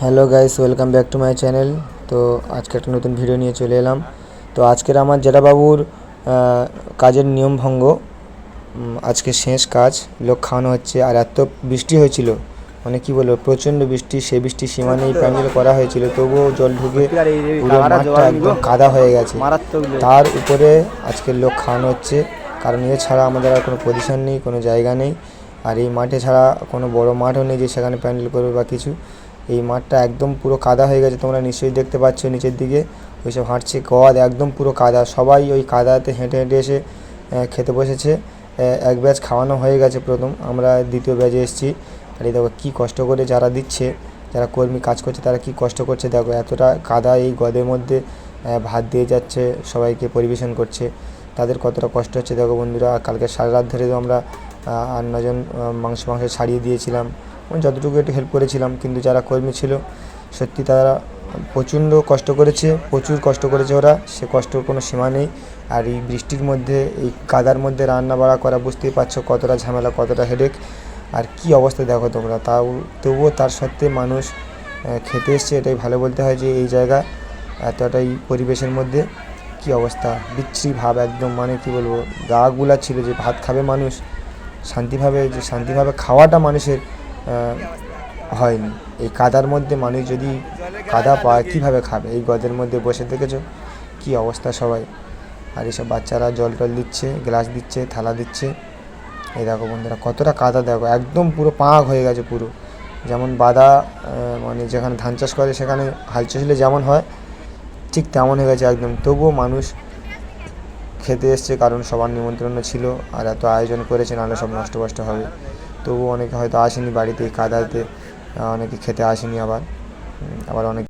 Hello guys welcome back to my channel. তো আজকে একটা নতুন ভিডিও নিয়ে চলে এলাম। তো আজকের আমার জেঠাবাবুর কাজের নিয়ম ভঙ্গ। আজকে শেষ কাজ লোক খাওয়ানো হচ্ছে আর এত বৃষ্টি হয়েছিল। মানে কি বলব প্রচণ্ড বৃষ্টি সে বৃষ্টি সীমা নেই প্যান্ডেল করা হয়েছিল। তবুও জল ঢুকে পুরো মাঠটা একদম কাদা হয়ে গেছে। তার উপরে আজকে লোক খাওয়ানো হচ্ছে। কারণ এছাড়া আমাদের আর কোনো পজিশন নেই কোনো জায়গা নেই। আর এই মাঠে ছাড়া কোনো বড় মাঠও নেই যে সেখানে প্যান্ডেল করবে বা কিছু। এই মাঠটা একদম পুরো কাদা হয়ে গেছে, তোমরা নিশ্চয়ই দেখতে পাচ্ছ নিচের দিকে। ওইসব হাঁটছে গদ, একদম পুরো কাদা। সবাই ওই কাদাতে হেঁটে হেঁটে এসে খেতে বসেছে। এক ব্যাচ খাওয়ানো হয়ে গেছে প্রথম। আমরা দ্বিতীয় ব্যাচে এসেছি। আর এই দেখো কী কষ্ট করে যারা দিচ্ছে, যারা কর্মী কাজ করছে, তারা কি কষ্ট করছে? দেখো এতটা কাদা এই গদের মধ্যে ভাত দিয়ে যাচ্ছে, সবাইকে পরিবেশন করছে। তাদের কতটা কষ্ট হচ্ছে দেখো বন্ধুরা। কালকে সারা রাত ধরে আমরা আট নজন মাংস মাংস ছাড়িয়ে দিয়েছিলাম। যতটুকু একটু হেল্প করেছিলাম, কিন্তু যারা কর্মী ছিল, সত্যি তারা প্রচণ্ড কষ্ট করেছে, প্রচুর কষ্ট করেছে ওরা। সে কষ্টর কোনো সীমা নেই। আর এই বৃষ্টির মধ্যে, এই কাদার মধ্যে রান্না বাড়া করা, বুঝতেই পারছ কতটা ঝামেলা, কতটা হেডেক আর কি অবস্থা দেখো তোমরা? তাও, তবুও তার সত্ত্বে মানুষ খেতে এসছে, এটাই ভালো বলতে হয় যে এই জায়গা এতটাই পরিবেশের মধ্যে। কি অবস্থা? বিচ্ছিরি ভাব একদম মানে কি বলব? গা গুলা ছিল যে ভাত খাবে মানুষ। শান্তিভাবে যে শান্তিভাবে খাওয়াটা মানুষের হয়নি। এই কাদার মধ্যে মানুষ যদি কাদা পায়, কীভাবে খাবে? এই গদের মধ্যে বসে দেখেছ কি অবস্থা সবাই? আর এইসব বাচ্চারা জল টল দিচ্ছে, গ্লাস দিচ্ছে, থালা দিচ্ছে। এই দেখো বন্ধুরা, কতটা কাদা দেখো। একদম পুরো পাঁক হয়ে গেছে পুরো। যেমন বাদা মানে যেখানে ধান চাষ করে, সেখানে হাল চাষলে যেমন হয়, ঠিক তেমন হয়ে গেছে একদম। তবুও মানুষ খেতে এসছে কারণ সবার নিমন্ত্রণ ছিল আর এত আয়োজন করেছে, নাহলে সব নষ্ট কষ্ট হবে। তবু অনেকে হয়তো আসেনি বাড়িতে কাদাতে অনেকে খেতে আসেনি আবার। আবার অনেক